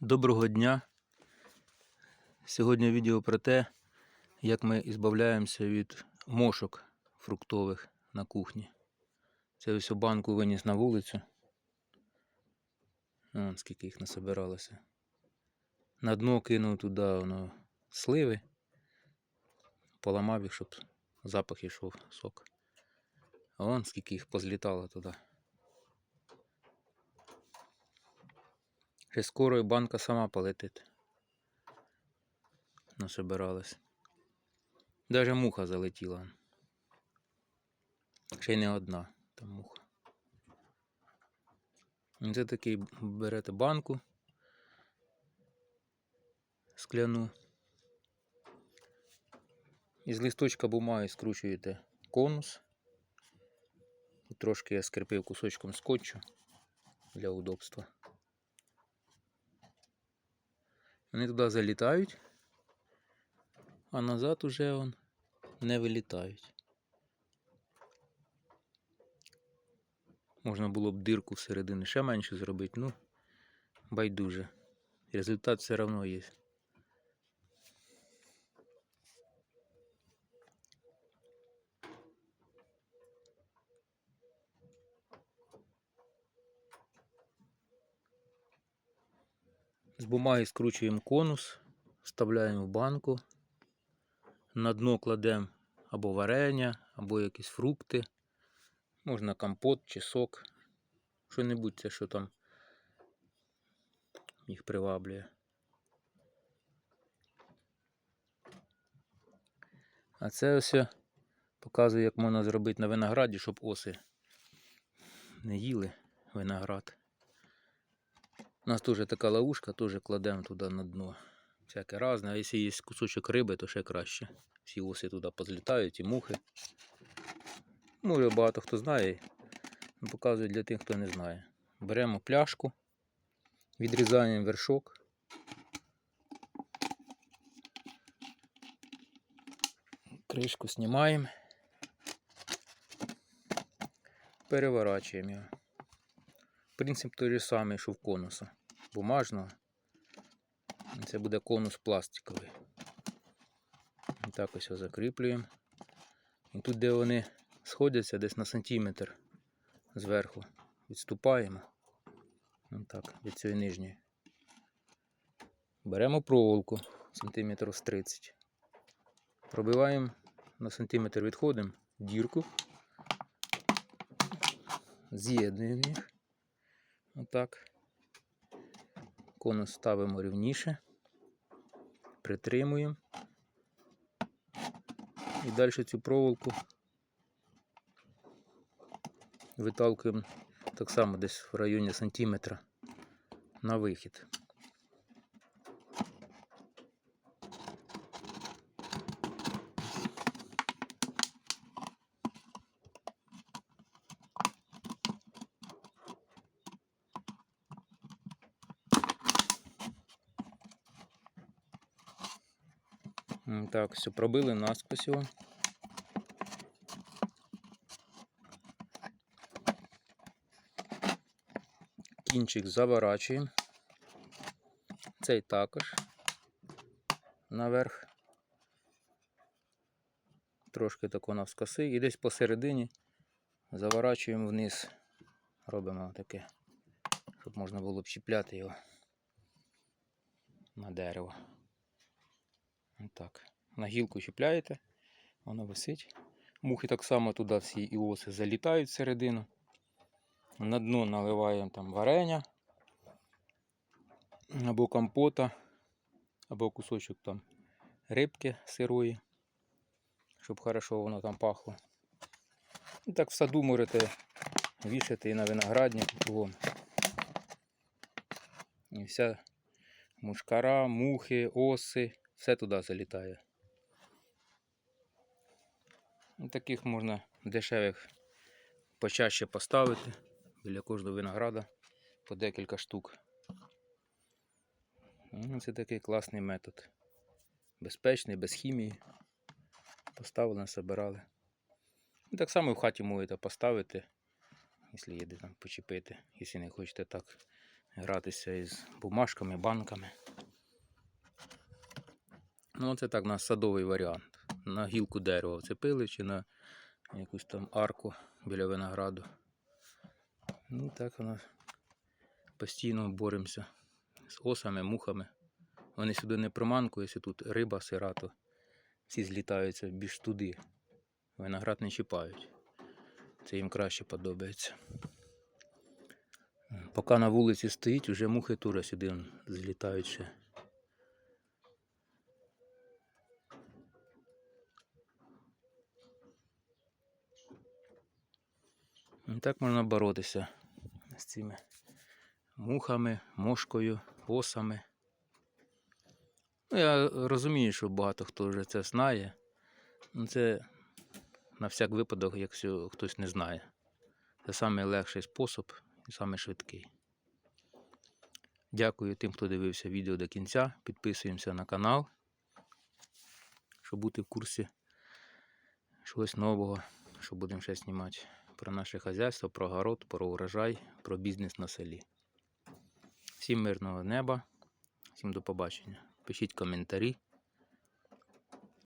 Доброго дня! Сьогодні відео про те, як ми ізбавляємося від мошок фруктових на кухні. Це ось банку виніс на вулицю. Вон скільки їх насобиралося. На дно кинув туди воно сливи, поламав їх, щоб запах йшов сок. А вон скільки їх позлітало туди. Ще скоро і банка сама полетить. Насобиралась. Даже муха залетіла. Ще й не одна там муха. Це такий берете банку скляну. Із листочка бумаги скручуєте конус. Трошки я скріпив кусочком скотчу для удобства. Вони туди залітають, а назад уже он не вилітають. Можна було б дирку всередині ще менше зробити, ну байдуже. Результат все одно є. З бумаги скручуємо конус, вставляємо в банку. На дно кладемо або варення, або якісь фрукти. Можна компот чи сок. Що-небудь це, що там їх приваблює. А це ось я показую, як можна зробити на винограді, щоб оси не їли виноград. У нас теж така ловушка, теж кладемо туди на дно. Всяке разне. А якщо є кусочок риби, то ще краще. Всі оси туди позлітають і мухи. Може багато хто знає. ну, Показую для тих, хто не знає. Беремо пляшку, відрізаємо вершок. Кришку знімаємо. Переворачуємо його. Принцип той же самий, що в конуса. Бумажного. Це буде конус пластиковий. І так ось його закріплюємо. І тут, де вони сходяться, десь на сантиметр зверху, відступаємо. Ось так, від цієї нижньої. Беремо проволоку сантиметрів з 30. Пробиваємо на сантиметр відходимо дірку. З'єднуємо їх. Отак. Конус ставимо рівніше, притримуємо. І далі цю проволоку виталкуємо так само десь в районі сантиметра на вихід. Так, все, пробили насквозь його. Кінчик заворачуємо. Цей також наверх. Трошки тако навскоси. І десь посередині заворачуємо вниз. Робимо таке, щоб можна було б чіпляти його на дерево. Так. На гілку чіпляєте, вона висить. Мухи так само туди всі іоси залітають всередину. На дно наливаємо там варення або компота, або кусочок там рибки сирої, щоб хорошо воно там пахло. І так в саду можете вішати і на виноградник кругом. І вся мушкара, мухи, оси, все туди залітає. Таких можна дешевих почаще поставити біля кожного винограда по декілька штук. Ну, Це такий класний метод. Безпечний, без хімії. Поставили, насобирали. І так само в хаті можете поставити, якщо є де там почепити, якщо не хочете так гратися із бумажками, банками. Ну, це так у нас садовий варіант. На гілку дерева вцепили чи на якусь там арку біля винограду. Ну так у нас постійно боремося з осами, мухами. Вони сюди не приманку, якщо тут риба сира, то всі злітаються більш туди. Виноград не чіпають. Це їм краще подобається. Поки на вулиці стоїть, вже мухи тура сюди злітають ще. Так можна боротися з цими мухами, мошкою, осами. Ну, я розумію, що багато хто вже це знає. Ну, це на всяк випадок, якщо хтось не знає. Це найлегший спосіб і найшвидкий. Дякую тим, хто дивився відео до кінця. Підписуємося на канал, щоб бути в курсі чогось нового, що будемо ще знімати про наше хазяйство, про город, про урожай, про бізнес на селі. Всім мирного неба, всім до побачення. Пишіть коментарі.